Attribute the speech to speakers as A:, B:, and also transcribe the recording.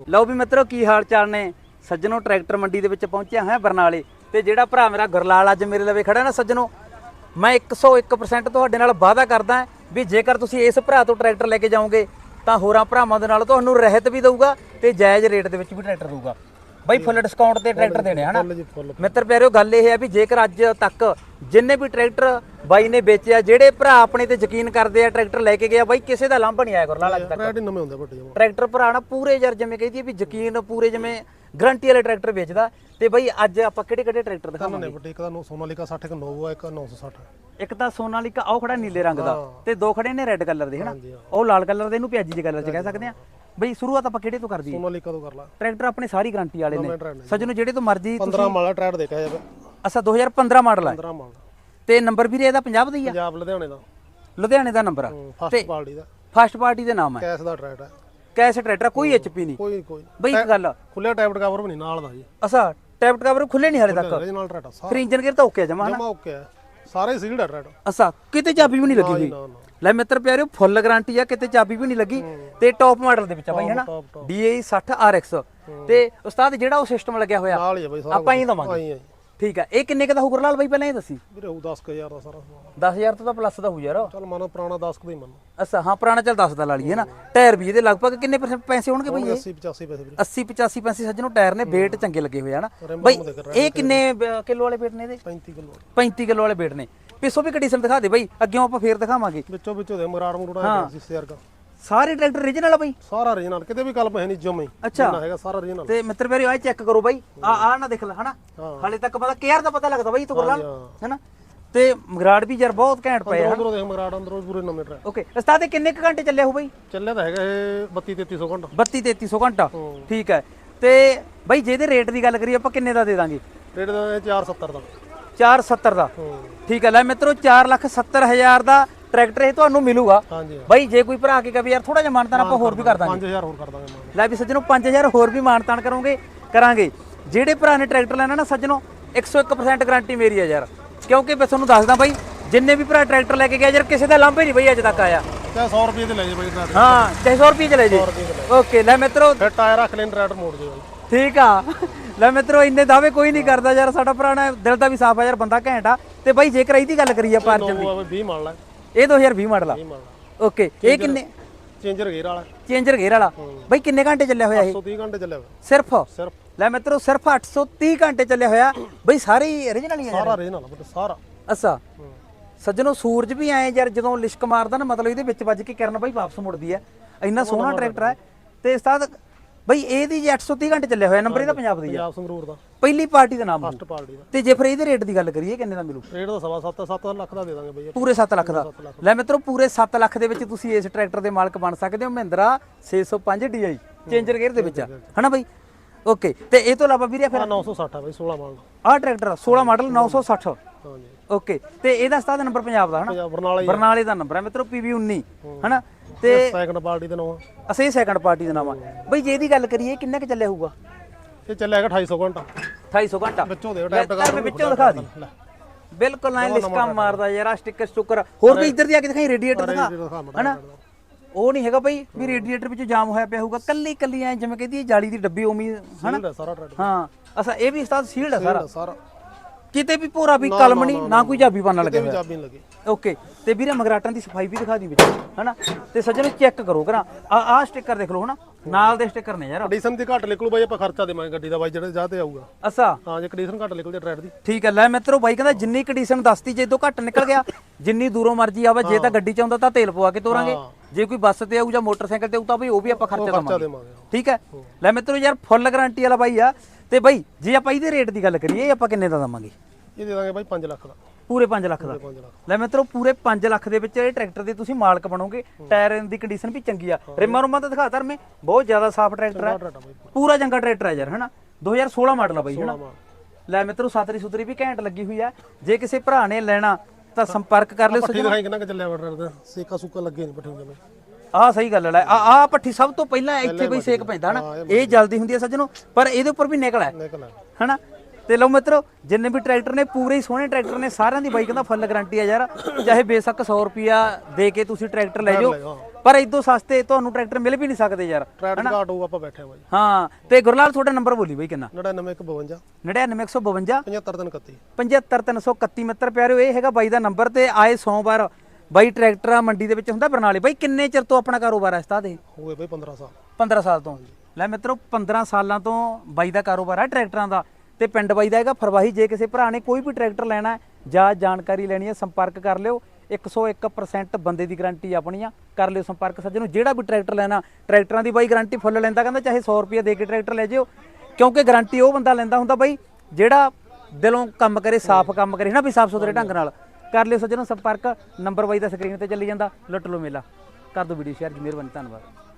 A: ਲਓ ਵੀ ਮਿੱਤਰੋ, ਕੀ ਹਾਲ ਚਾਲ ਨੇ? ਸੱਜਣੋ, ਟਰੈਕਟਰ ਮੰਡੀ ਦੇ ਵਿੱਚ ਪਹੁੰਚਿਆ ਹਾਂ ਬਰਨਾਲੇ ਤੇ ਜਿਹੜਾ ਭਰਾ ਮੇਰਾ ਗੁਰਲਾਲ ਅੱਜ ਮੇਰੇ ਲਵੇ ਖੜਾ ਨਾ ਸੱਜਣੋ, ਮੈਂ 101% ਤੁਹਾਡੇ ਨਾਲ ਵਾਅਦਾ ਕਰਦਾ ਵੀ ਜੇਕਰ ਤੁਸੀਂ ਇਸ ਭਰਾ ਤੋਂ ਟਰੈਕਟਰ ਲੈ ਕੇ ਜਾਓਗੇ ਤਾਂ ਹੋਰਾਂ ਭਰਾਵਾਂ ਦੇ ਨਾਲ ਤੁਹਾਨੂੰ ਰਹਿਤ ਵੀ ਦਊਗਾ ਤੇ ਜਾਇਜ਼ ਰੇਟ ਦੇ ਵਿੱਚ ਵੀ ਟਰੈਕਟਰ ਦਊਗਾ। ਬਾਈ ਫੁੱਲ ਡਿਸਕਾਊਂਟ ਤੇ ਟਰੈਕਟਰ ਦੇਣੇ ਹਨਾ? ਮਿੱਤਰ ਪਿਆਰਿਓ ਗੱਲ ਇਹ ਹੈ ਵੀ ਜੇਕਰ ਅੱਜ ਤੱਕ ਜਿੰਨੇ ਵੀ ਟਰੈਕਟਰ ਬਾਈ ਨੇ ਵੇਚਿਆ ਜਿਹੜੇ ਭਰਾ ਆਪਣੇ ਤੇ ਯਕੀਨ ਕਰਦੇ ਆ ਟਰੈਕਟਰ ਲੈ ਕੇ ਗਿਆ ਬਾਈ ਕਿਸੇ ਦਾ ਲਾਂਭਾ ਨਹੀਂ ਆਇਆ ਗੁਰਲਾਲ ਅੱਜ ਤੱਕ। ਟਰੈਕਟਰ ਭਰਾ ਨਾ ਪੂਰੇ ਯਾਰ ਜਿਵੇਂ ਕਹਦੀ ਵੀ ਯਕੀਨ ਪੂਰੇ ਜਿਵੇਂ ਗਰੰਟੀ ਵਾਲੇ ਟਰੈਕਟਰ ਵੇਚਦਾ। ਤੇ ਬਾਈ ਅੱਜ ਆਪਾਂ ਕਿਹੜੇ ਕਿਹੜੇ ਟਰੈਕਟਰ ਦਿਖਾਵਾਂਗੇ?
B: ਵੱਡੇ ਇੱਕ ਦਾ ਨੌ- ਸੋਨਾਲੀਕਾ 60 ਇੱਕ ਨੋਵੋ ਇੱਕ 960
A: ਇੱਕ ਤਾਂ ਸੋਨਾਲੀਕਾ ਉਹ ਖੜਾ ਨੀਲੇ ਰੰਗ ਦਾ ਤੇ ਦੋ ਖੜੇ ਨੇ ਰੈੱਡ ਕਲਰ ਦੇ ਹਨਾ। ਉਹ ਲਾਲ ਕਲਰ ਦੇ ਇਹਨੂੰ ਪਿਆਜੀ ਦੇ ਕਲਰ ਚ ਕਹਿ ਸਕਦੇ ਆ। ਬਈ ਸ਼ੁਰੂਆਤ ਆਪਾਂ ਕਿਹੜੇ ਤੋਂ ਕਰ ਦਈਏ
B: ਸੋਨਾਲੀਕਾ ਤੋਂ ਕਰ ਲਾ।
A: ਟਰੈਕਟਰ ਆਪਣੇ ਸਾਰੀ ਗਾਰੰਟੀ ਵਾਲੇ ਨੇ। ਸੱਜਣੋ ਜਿਹੜੇ ਤੋਂ ਮਰਜ਼ੀ
B: 15 ਮਾਲਾ ਟਰੈਡ ਦੇਖਿਆ ਜਾਵੇ।
A: ਅਸਾ 2015 ਮਾਡਲ ਹੈ
B: 15 ਮਾਲਾ
A: ਤੇ ਨੰਬਰ ਵੀਰੇ ਇਹਦਾ ਪੰਜਾਬ ਦਾ ਹੀ ਆ?
B: ਪੰਜਾਬ ਲੁਧਿਆਣੇ ਦਾ।
A: ਲੁਧਿਆਣੇ ਦਾ ਨੰਬਰ ਆ।
B: ਫਸਟ ਪਾਰਟੀ ਦਾ।
A: ਫਸਟ ਪਾਰਟੀ ਦੇ ਨਾਮ ਹੈ
B: ਕੈਸ ਦਾ ਟਰੈਡ ਹੈ।
A: ਕੈਸ਼ ਟਰੈਕਟਰ ਕੋਈ ਐਚਪੀ ਨਹੀਂ।
B: ਕੋਈ ਕੋਈ
A: ਬਈ ਇੱਕ ਗੱਲ
B: ਖੁੱਲਿਆ ਟੈਬਟ ਕਵਰ ਵੀ ਨਹੀਂ ਨਾਲ ਦਾ ਜੀ।
A: ਅਸਾ ਟੈਪਟ ਕਵਰ ਖੁੱਲੇ ਨਹੀਂ ਹਾਲੇ ਤੱਕ।
B: ਓਰੀਜਨਲ ਟਰੈਡ ਆ ਸਾਰਾ।
A: ਫਿਰ ਇੰਜਨ ਗੇਅਰ ਤਾਂ ਓਕੇ ਜਮਾ
B: ਜਮਾ ਓਕੇ ਹੈ ਸਾਰੇ ਸੀਲਡ ਹੈ ਟਰੈਡ
A: ਅਸਾ ਕਿਤੇ ਚਾਬੀ ਵੀ ਨਹੀਂ ਲੱਗੀ ਹੋਈ? ਲੈ ਮਿੱਤਰ ਪਿਆਰਿਓ ਫੁੱਲ ਗਾਰੰਟੀ ਆ ਕਿਤੇ ਚਾਬੀ ਵੀ ਨਹੀਂ ਲੱਗੀ। ਤੇ ਟੌਪ ਮਾਡਲ ਦੇ ਵਿੱਚ ਆ ਬਾਈ ਹਨਾ? DAE 60 RX ਤੇ ਉਸਤਾਦ ਜਿਹੜਾ ਉਹ ਸਿਸਟਮ ਲੱਗਿਆ ਹੋਇਆ
B: ਨਾਲ ਹੀ ਹੈ ਬਈ ਸਾਰਾ
A: ਆਪਾਂ ਹੀ ਦਵਾਂਗੇ।
B: ਹੈ।
A: ਠੀਕ ਆ ਇਹ ਕਿੰਨੇ ਕ ਦਾ ਹੋਊ ਗੁਰਲਾਲ ਬਾਈ ਪਹਿਲਾਂ ਇਹ ਦੱਸੀ?
B: ਵੀਰੇ ਉਹ 10000 ਦਾ ਸਾਰਾ ਸਮਾਨ।
A: 10000 ਤੋਂ ਤਾਂ ਪਲੱਸ ਦਾ ਹੋਊ ਯਾਰ।
B: ਚੱਲ ਮਾਨੋ ਪੁਰਾਣਾ 10 ਕੁ ਦਾ ਹੀ ਮੰਨੋ।
A: ਅਸਾ ਹਾਂ ਪੁਰਾਣਾ ਚੱਲ 10 ਦਾ ਲਾ ਲਈਏ ਨਾ ਟਾਇਰ ਵੀ ਇਹਦੇ ਲਗਭਗ ਕਿੰਨੇ ਪੈਸੇ ਹੋਣਗੇ ਬਾਈ ਇਹ?
B: 80 85 ਪੈਸੇ ਵੀਰੇ।
A: 80 85 ਪੈਸੇ ਸੱਜਣੋਂ ਟਾਇਰ ਨੇ weight ਚੰਗੇ ਲੱਗੇ ਹੋਏ ਆ ਨਾ
B: ਰਿਮ
A: ਬਾਈ ਇਹ ਕਿੰਨੇ ਕਿਲੋ ਵਾਲੇ weight ਨੇ ਇਹਦੇ?
B: 35 ਕਿਲੋ
A: 35 ਕਿਲੋ ਵਾਲੇ weight ਨੇ। ਪਿੱਛੋਂ ਵੀ ਕੰਡੀਸ਼ਨ ਦਿਖਾ ਦੇ ਬਾਈ ਅੱਗਿਓਂ ਆਪਾਂ ਫੇਰ ਦਿਖਾਵਾਂਗੇ।
B: ਵਿੱਚੋਂ ਵਿੱਚੋਂ ਦੇ ਮਰਾੜ ਮਰੂੜਾ ਸੀ ਸਿਰ ਦਾ
A: ਸਾਰੇ ਟਰੈਕਟਰ ਰੀਜਨਲ ਆ ਬਾਈ?
B: ਸਾਰਾ ਰੀਜਨਲ ਕਿਤੇ ਵੀ ਕਲਪ ਹੈ ਨਹੀਂ ਜਮੇ।
A: ਅੱਛਾ।
B: ਜਿੰਨਾ ਹੈਗਾ ਸਾਰਾ ਰੀਜਨਲ
A: ਤੇ ਮਿੱਤਰ ਪਿਆਰਿਓ ਆ ਚੈੱਕ ਕਰੋ ਬਾਈ। ਆ ਆ ਨਾ ਦੇਖ ਲੈ ਹਨਾ?
B: ਹਾਂ।
A: ਹਾਲੇ ਤੱਕ ਪਤਾ ਕੇਅਰ ਦਾ ਪਤਾ ਲੱਗਦਾ ਬਾਈ ਤੂੰ ਗੁਰਲਾਲ
B: ਹਾਂ।
A: ਹਨਾ? ਤੇ ਮਗਰਾੜ ਵੀ ਯਾਰ ਬਹੁਤ ਘੈਂਟ ਪਏ ਆ
B: ਅੰਦਰੋਂ ਦੇਖ ਮਰਾੜ ਅੰਦਰੋਂ ਪੂਰੇ ਨਵੇਂ ਟਰੈਕ
A: ਓਕੇ ਉਸਤਾਦ ਇਹ ਕਿੰਨੇ ਕੁ ਘੰਟੇ ਚੱਲਿਆ ਹੋ ਬਾਈ?
B: ਚੱਲਿਆ ਤਾਂ ਹੈਗਾ ਇਹ 32 3300 ਘੰਟਾ।
A: 32 3300 ਘੰਟਾ।
B: ਹੂੰ।
A: ਠੀਕ ਹੈ। ਤੇ ਬਾਈ ਜੇ ਇਹਦੇ ਰੇਟ ਦੀ ਗੱਲ ਕਰੀਏ ਆਪਾਂ ਕਿੰਨੇ ਦਾ ਦੇ ਦਾਂਗੇ?
B: ਰੇਟ ਦਾ ਇਹ 470 ਦਾ।
A: 470 ਦਾ। ਠੀਕ ਹੈ ਲੈ ਮਿੱਤਰੋ 470000 ਦਾ ਟਰੈਕਟਰ ਇਹ ਤੁਹਾਨੂੰ ਮਿਲੂਗਾ। ਬਾਈ ਜੇ ਕੋਈ ਭਰਾ ਕੇ ਕਹੇ ਯਾਰ ਥੋੜਾ ਜਿਹਾ ਮਾਨਤਾਨ ਆਪਾਂ ਹੋਰ ਵੀ ਕਰ ਦਾਂਗੇ।
B: 5000 ਹੋਰ ਕਰ ਦਾਂਗੇ
A: ਲੈ ਵੀ ਸੱਜਣੋ 5000 ਹੋਰ ਵੀ ਮਾਨਤਾਨ ਕਰੋਗੇ ਕਰਾਂਗੇ। ਜਿਹੜੇ ਭਰਾ ਨੇ ਟਰੈਕਟਰ ਲੈਣਾ ਨਾ ਸੱਜਣੋ 101% ਗਾਰੰਟੀ ਮੇਰੀ ਹੈ ਯਾਰ। ਕਿਉਂਕਿ ਮੈਂ ਤੁਹਾਨੂੰ ਦੱਸਦਾ ਬਾਈ ਜਿੰਨੇ ਵੀ ਭਰਾ ਟਰੈਕਟਰ ਲੈ ਕੇ ਗਿਆ ਯਾਰ ਕਿਸੇ ਦਾ ਲਾਂਭੇ ਨਹੀਂ ਬਈ ਅੱਜ ਤੱਕ ਆਇਆ।
B: ਚਾਹੇ 100 ਰੁਪਏ ਦੇ ਲੈ ਜੇ ਬਾਈ
A: ਹਾਂ 600 ਰੁਪਏ ਚਲੇ ਜੀ
B: ਰੁਪਏ ਦੇ
A: ਓਕੇ ਲੈ ਮਿੱਤਰੋ।
B: ਫਿਰ ਟਾਇਰ ਰੱਖ ਲੈਣ ਟਰੈਕ ਮੋੜ ਦੇ ਬਾਈ।
A: ਠੀਕ ਆ। ਲੈ ਮਿੱਤਰੋ ਇੰਨੇ ਦਾਅਵੇ ਕੋਈ ਨਹੀਂ ਕਰਦਾ ਯਾਰ ਸਾਡਾ ਪੁਰਾਣਾ ਦਿਲ ਦਾ ਵੀ ਸਾਫ਼ ਆ ਯਾਰ ਬੰਦਾ ਘੈਂਟ ਆ। ਤੇ ਬਾਈ ਜੇਕਰ ਇਹਦੀ ਗੱਲ ਕਰੀਏ ਆਪਾਂ ਅਰਜਨ ਦੀ।
B: ਉਹ ਆਵੇ 20 ਮੰਨ ਲੈ
A: ਇਹ 2020 ਮਾਡਲ ਆ।
B: 20 ਮੰਨ ਲੈ
A: ਓਕੇ ਇਹ ਕਿੰਨੇ?
B: ਚੇਂਜਰ ਗੇਅਰ ਵਾਲਾ।
A: ਚੇਂਜਰ ਗੇਅਰ ਵਾਲਾ। ਬਾਈ ਕਿੰਨੇ ਘੰਟੇ ਚੱਲਿਆ ਹੋਇਆ ਇਹ?
B: 130 ਘੰਟੇ ਚੱਲਿਆ ਹੋਇਆ।
A: ਸਿਰਫ?
B: ਸਿਰਫ।
A: ਲੈ ਮਿੱਤਰੋ ਸਿਰਫ 830 ਘੰਟੇ ਚੱਲਿਆ ਹੋਇਆ। ਬਈ ਸਾਰੇ origignal ਹੀ ਆ
B: ਸਾਰਾ ਰੀਜਨਲ ਬਟ ਸਾਰਾ।
A: ਅੱਛਾ। ਸੱਜਣੋ ਸੂਰਜ ਵੀ ਆਏ ਯਾਰ ਜਦੋਂ ਲਿਸ਼ਕ ਮਾਰਦਾ ਨਾ ਮਤਲਬ ਇਹਦੇ ਵਿੱਚ ਵੱਜ ਕੇ ਕਿਰਨ ਬਾਈ ਵਾਪਸ ਮੁੜਦੀ ਹੈ ਇੰਨਾ ਸੋਹਣਾ ਟਰੈਕਟਰ ਹੈ ਤੇ ਉਸਤਾਦ ਬਈ ਇਹਦੀ ਜੇ 830 ਘੰਟੇ ਚੱਲਿਆ ਹੋਇਆ ਨੰਬਰ ਇਹਦਾ ਪੰਜਾਬ ਦੀ
B: ਪੰਜਾਬ ਸੰਗਰੂਰ ਦਾ।
A: ਪਹਿਲੀ ਪਾਰਟੀ ਦਾ ਨਾਮ।
B: ਫਸਟ ਪਾਰਟੀ ਦਾ।
A: ਤੇ ਜੇ ਫਿਰ ਇਹਦੇ ਰੇਟ ਦੀ ਗੱਲ ਕਰੀਏ ਕਿੰਨੇ ਦਾ ਮਿਲੂ?
B: ਰੇਟ ਦਾ ਸਵਾ 7 7 ਲੱਖ ਦਾ ਦੇ ਦਾਂਗੇ ਬਈ।
A: ਪੂਰੇ 7 ਲੱਖ ਦਾ। ਲੈ ਮਿੱਤਰੋ ਪੂਰੇ 7 ਲੱਖ ਦੇ ਵਿੱਚ ਤੁਸੀਂ ਇਸ ਟਰੈਕਟਰ ਦੇ ਮਾਲਕ ਬਣ ਸਕਦੇ ਹੋ ਮਹਿੰਦਰਾ 605 DI ਚੇਂਜਰ ਗੇਅਰ ਦੇ ਵਿੱਚ ਆ। ਹਨਾ ਬਈ? ਓਕੇ ਤੇ ਇਹ ਤੋਂ ਇਲਾਵਾ ਵੀਰੇ ਫਿਰ
B: ਆ 960 ਆ ਬਈ 16 ਮਾਡਲ। ਦਾ
A: ਆਹ ਟਰੈਕਟਰ 16 ਮਾਡਲ 960
B: ਹਾਂਜੀ।
A: ਓਕੇ ਤੇ ਇਹਦਾ ਸਤਾਦ ਨੰਬਰ ਪੰਜਾਬ ਦਾ ਹਨਾ?
B: ਪੰਜਾਬ ਬਰਨਾਲਾ ਹੀ
A: ਬਰਨਾਲੇ ਦਾ ਨੰਬਰ ਹੈ ਮਿੱਤਰੋ 19 ਹਨਾ? ਤੇ
B: ਸੈਕੰਡ ਪਾਰਟੀ ਦੇ ਨਵਾਂ
A: ਅਸੀਂ ਸੈਕੰਡ ਪਾਰਟੀ ਦਾ ਨਾਮ ਆ। ਬਈ ਜੇ ਇਹਦੀ ਗੱਲ ਕਰੀਏ ਕਿੰਨਾ ਕੁ ਚੱਲਿਆ ਹੋਊਗਾ?
B: ਇਹ ਚੱਲਿਆ ਹੈਗਾ 250 ਘੰਟਾ।
A: 250 ਘੰਟਾ।
B: ਵਿੱਚੋਂ ਦੇ
A: ਲੈ,
B: ਟੈਪ
A: ਤਾਂ ਵਿੱਚੋਂ ਦਿਖਾ ਦੀ। ਬਿਲਕੁਲ ਨਾ ਲਿਸਕਾ ਮਾਰਦਾ ਯਾਰ ਆ ਸਟicker ਸਟੁੱਕਰ ਹੋਰ ਵੀ ਇੱਧਰ ਦੀ ਆ ਕੇ ਦਿਖਾਈ ਰੇਡੀਏਟਰ ਦਿਖਾ ਹਨਾ? ਉਹ ਨਹੀਂ ਹੈਗਾ ਬਈ ਵੀ ਰੇਡੀਏਟਰ ਵਿੱਚ ਜਾਮ ਹੋਇਆ ਪਿਆ ਹੋਊਗਾ। ਕੱਲੀ ਕੱਲੀ ਐ ਜਿਵੇਂ ਕਹਿੰਦੀ ਜਾਲੀ ਦੀ ਡੱਬੀ ਉਮੀ ਹਨਾ?
B: ਸੀਲਡ ਹੈ ਸਾਰਾ ਟਰੈਕ
A: ਹਾਂ ਅਸਾ ਇਹ ਵੀ ਉਸਤਾਦ ਸੀਲਡ ਹੈ ਸਾਰਾ?
B: ਸਾਰਾ।
A: ਕਿਤੇ ਵੀ ਭੋਰਾ ਵੀ ਕਲਮ ਨਹੀਂ ਨਾ ਕੋਈ ਜਾਬੀ ਪਾਣਾ ਲੱਗਿਆ ਹੋਇਆ
B: ਚਾਬੀ ਨਹੀਂ ਲੱਗੀ।
A: ਓਕੇ ਤੇ ਵੀਰੇ ਮਗਰਾਟਾਂ ਦੀ ਸਫ਼ਾਈ ਵੀ ਦਿਖਾ ਦੀ ਵਿੱਚ ਹਨਾ? ਤੇ ਸੱਜਣੋ ਚੈੱਕ ਕਰੋ ਕਰਾਂ। ਆ ਆ ਸਟicker ਦੇਖ ਲਓ ਹਨਾ? ਨਾਲ ਦੇ ਸਟicker ਨੇ ਯਾਰ।
B: ਕੰਡੀਸ਼ਨ ਦੀ ਘੱਟ ਨਿਕਲੂ ਬਾਈ ਆਪਾਂ ਖਰਚਾ ਦੇਵਾਂਗੇ ਗੱਡੀ ਦਾ ਬਾਈ ਜਿਹੜੇ ਜਾ ਤੇ ਆਊਗਾ।
A: ਅਸਾ
B: ਹਾਂ ਜੇ ਕੰਡੀਸ਼ਨ ਘੱਟ ਨਿਕਲਦੀ ਟਰੈਕ ਦੀ।
A: ਠੀਕ ਹੈ ਲੈ ਮਿੱਤਰੋ ਬਾਈ ਕਹਿੰਦਾ ਜਿੰਨੀ ਕੰਡੀਸ਼ਨ ਦੱਸਤੀ ਜੇ ਇਦੋਂ ਘੱਟ ਨਿਕਲ ਗਿਆ ਜਿੰਨੀ ਦੂਰੋਂ ਮਰਜ਼ੀ ਆਵੇ ਜੇ ਤਾਂ ਗੱਡੀ ਚ ਆਉਂਦਾ ਤਾਂ ਤੇਲ ਪਵਾ ਕੇ ਤੋਰਾਂਗੇ। ਜੇ ਕੋਈ ਬੱਸ ਤੇ ਆਊ ਜਾਂ ਮੋਟਰਸਾਈਕਲ ਤੇ ਆਊ ਤਾਂ ਬਈ ਉਹ ਵੀ ਆਪਾਂ ਖਰਚਾ ਦੇਵਾਂਗੇ। ਠੀਕ ਹੈ? ਲੈ ਮਿੱਤਰੋ ਯਾਰ ਫੁੱਲ ਗਾਰੰਟੀ ਵਾਲਾ ਬਾਈ ਆ। ਤੇ ਬਾਈ ਜੇ ਆਪਾਂ ਇਹਦੇ ਰੇਟ ਦੀ ਗੱਲ ਕਰੀਏ ਇਹ ਆਪਾਂ ਕਿੰਨੇ ਦਾ ਦਵਾਂਗੇ?
B: ਇਹ ਦੇ ਦਾਂਗੇ ਬਾਈ 5 ਲੱਖ ਦਾ।
A: ਪੂਰੇ 5 ਲੱਖ ਦਾ?
B: 5 ਲੱਖ।
A: ਲੈ ਮਿੱਤਰੋ ਪੂਰੇ 5 ਲੱਖ ਦੇ ਵਿੱਚ ਇਹ ਟਰੈਕਟਰ ਦੇ ਤੁਸੀਂ ਮਾਲਕ ਬਣੋਗੇ। ਟਾਇਰ ਦੀ ਕੰਡੀਸ਼ਨ ਵੀ ਚੰਗੀ ਆ। ਰਿਮਾਂ ਰੁਮਾਂ ਤਾਂ ਦਿਖਾ ਧਰਮੇ ਬਹੁਤ ਜ਼ਿਆਦਾ ਸਾਫ਼ ਟਰੈਕਟਰ ਹੈ
B: ਟਰੈਕਟਰ ਬਾਈ।
A: ਪੂਰਾ ਚੰਗਾ ਟਰੈਕਟਰ ਹੈ ਯਾਰ ਹਨਾ? 2016 ਮਾਡਲ ਆ ਬਾਈ ਹਨਾ? ਲੈ ਮਿੱਤਰੋ ਸਾਤਰੀ ਸੁਤਰੀ ਵੀ ਘੈਂਟ ਲੱਗੀ ਹੋਈ ਆ। ਜੇ ਕਿਸੇ ਭਰਾ ਨੇ ਲੈਣਾ ਤਾਂ ਸੰਪਰਕ ਕਰ ਲਿਓ
B: ਪੱਠੀ ਦਿਖਾਈ ਕਿੰਨਾ ਚੱਲਿਆ ਵਾ ਟਰੈਕ ਦਾ ਸੇਕਾ ਸੁੱਕਾ ਲੱਗੇ ਨਹੀਂ ਪੱਠੀ ਜਮੇ
A: ਆਹ ਸਹੀ ਗੱਲ ਹੈ ਆ ਆ ਪੱਠੀ ਸਭ ਤੋਂ ਪਹਿਲਾਂ ਇੱਥੇ ਬਈ ਸੇਕ ਪੈਂਦਾ ਹਨਾ ਇਹ ਜਲਦੀ ਹੁੰਦੀ ਹੈ ਸੱਜਣੋ ਪਰ ਇਹਦੇ ਉੱਪਰ ਵੀ ਨਿਕਲ ਹੈ। ਹਨਾ ਤੇ ਲਓ ਮਿੱਤਰੋ ਜਿੰਨੇ ਵੀ ਟਰੈਕਟਰ ਨੇ ਪੂਰੇ ਹੀ ਸੋਹਣੇ ਟਰੈਕਟਰ ਨੇ ਸਾਰਿਆਂ ਦੀ ਬਾਈ ਕਹਿੰਦਾ ਫੁੱਲ ਗਾਰੰਟੀ ਆ ਯਾਰ। ਚਾਹੇ ਬੇਸ਼ੱਕ 100 ਰੁਪਿਆ ਦੇ ਕੇ ਤੁਸੀਂ ਟਰੈਕਟਰ ਲੈ ਜਾਓ। ਪਰ ਇਦੋਂ ਸਸਤੇ ਤੁਹਾਨੂੰ ਟਰੈਕਟਰ ਮਿਲ ਵੀ ਨਹੀਂ ਸਕਦੇ ਯਾਰ
B: ਟਰੈਡ ਘਾਟ ਹੋਊ ਆਪਾਂ ਬੈਠੇ ਆ ਬਾਈ
A: ਹਾਂ ਤੇ ਗੁਰਲਾਲ ਤੁਹਾਡਾ ਨੰਬਰ ਬੋਲੀ ਬਾਈ ਕਿੰਨਾ?
B: 99152
A: 99152
B: 75331
A: 75331 ਮਿੱਤਰ ਪਿਆਰਿਓ ਇਹ ਹੈਗਾ ਬਾਈ ਦਾ ਨੰਬਰ ਤੇ ਆਏ ਸੋਮਵਾਰ ਬਾਈ ਟਰੈਕਟਰ ਆ ਮੰਡੀ ਦੇ ਵਿੱਚ ਹੁੰਦਾ ਬਰਨਾਲੇ। ਬਾਈ ਕਿੰਨੇ ਚਿਰ ਤੋਂ ਆਪਣਾ ਕਾਰੋਬਾਰ ਹੈ ਸਤਾ ਦੇ?
B: ਹੋ ਗਏ ਬਾਈ 15 ਸਾਲ।
A: 15 ਸਾਲ ਤੋਂ। ਲੈ ਮਿੱਤਰੋ 15 ਸਾਲਾਂ ਤੋਂ ਬਾਈ ਦਾ ਕਾਰੋਬਾਰ ਹੈ ਟਰੈਕਟਰਾਂ ਦਾ। ਤੇ ਪਿੰਡ ਬਾਈ ਦਾ ਹੈਗਾ ਫਰਵਾਹੀ। ਜੇ ਕਿਸੇ ਭਰਾ ਨੇ ਕੋਈ ਵੀ ਟਰੈਕਟਰ ਲੈਣਾ ਜਾਂ ਜਾਣਕਾਰੀ ਲੈਣੀ ਹੈ ਸੰਪਰਕ ਕਰ ਲਿਓ। 101% ਬੰਦੇ ਦੀ ਗਾਰੰਟੀ ਆਪਣੀ ਆ। ਕਰ ਲਿਓ ਸੰਪਰਕ ਸੱਜਣੋ। ਜਿਹੜਾ ਵੀ ਟਰੈਕਟਰ ਲੈਣਾ ਟਰੈਕਟਰਾਂ ਦੀ ਬਾਈ ਗਾਰੰਟੀ ਫੁੱਲ ਲੈਂਦਾ। ਕਹਿੰਦਾ ਚਾਹੇ 100 ਰੁਪਏ ਦੇ ਕੇ ਟਰੈਕਟਰ ਲੈ ਜਿਓ। ਕਿਉਂਕਿ ਗਾਰੰਟੀ ਉਹ ਬੰਦਾ ਲੈਂਦਾ ਹੁੰਦਾ ਬਾਈ ਜਿਹੜਾ ਦਿਲੋਂ ਕੰਮ ਕਰੇ ਸਾਫ਼ ਕੰਮ ਕਰੇ ਨਾ ਵੀ ਸਾਫ਼ ਸੁਥਰੇ ਢੰਗ ਨਾਲ। ਕਰ ਲਿਓ ਸੱਜਣੋ ਸੰਪਰਕ, ਨੰਬਰ ਬਾਈ ਦਾ ਸਕਰੀਨ ਤੇ ਚੱਲੀ ਜਾਂਦਾ, ਲੁੱਟ ਲਓ ਮੇਲਾ। ਕਰ ਦਿਓ ਵੀਡੀਓ ਸ਼ੇਅਰ ਜੀ ਮਿਹਰਬਾਨੀ ਧੰਨਵਾਦ।